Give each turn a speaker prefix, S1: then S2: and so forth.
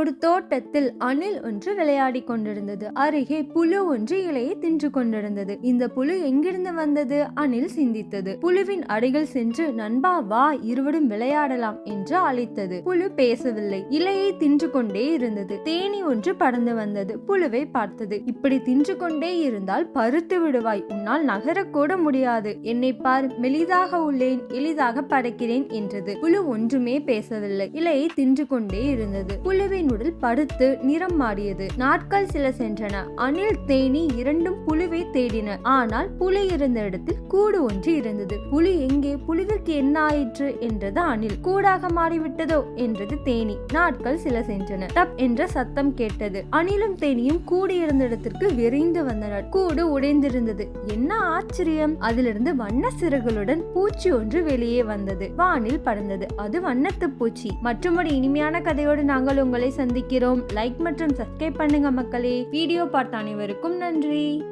S1: ஒரு தோட்டத்தில் அணில் ஒன்று விளையாடி கொண்டிருந்தது. அருகே புழு ஒன்று இலையை தின்று கொண்டிருந்தது. இந்த புழு எங்கிருந்து வந்தது? அணில் சிந்தித்தது. புழுவின் அருகில் சென்று நண்பா வா இருவரும் விளையாடலாம் என்று அழைத்தது. புழு பேசவில்லை. இலையை தின்று கொண்டே இருந்தது. தேனி ஒன்று பறந்து வந்தது. புழுவை பார்த்தது. இப்படி தின்று கொண்டே இருந்தால் பருத்து விடுவாய். உன்னால் நகரக்கூட முடியாது. என்னை பார் மெலிதாக உள்ளேன் எளிதாக பறக்கிறேன் என்றது. புழு ஒன்றுமே பேசவில்லை. இலையை தின்று கொண்டே இருந்தது. புழுவின் உடல் படுத்து நிறம் மாறியது. நாட்கள் சில சென்றன. அணில் தேனி இரண்டும் புழுவை தேடின. ஆனால் புலி இருந்த இடத்தில் கூடு ஒன்று இருந்தது. புலி எங்கே? புழுவிற்கு என்ன ஆயிற்று? என்றது அணில். கூடாக மாறிவிட்டதோ? என்றது தேனி. நாட்கள் சில சென்றன. டப் என்ற சத்தம் கேட்டது. அணிலும் தேனியும் கூடு இருந்த இடத்திற்கு விரைந்து வந்தனர். கூடு உடைந்திருந்தது. என்ன ஆச்சரியம்? அதிலிருந்து வண்ண சிறகுகளுடன் பூச்சி ஒன்று வெளியே வந்தது. வானில் பறந்தது அது வண்ணத்து பூச்சி. மற்றும் ஒரு இனிமையான கதையோடு நாங்கள் உங்களை சந்திக்கிறோம். லைக் மற்றும் சப்ஸ்கிரைப் பண்ணுங்க மக்களே. வீடியோ பார்த்த அனைவருக்கும் நன்றி.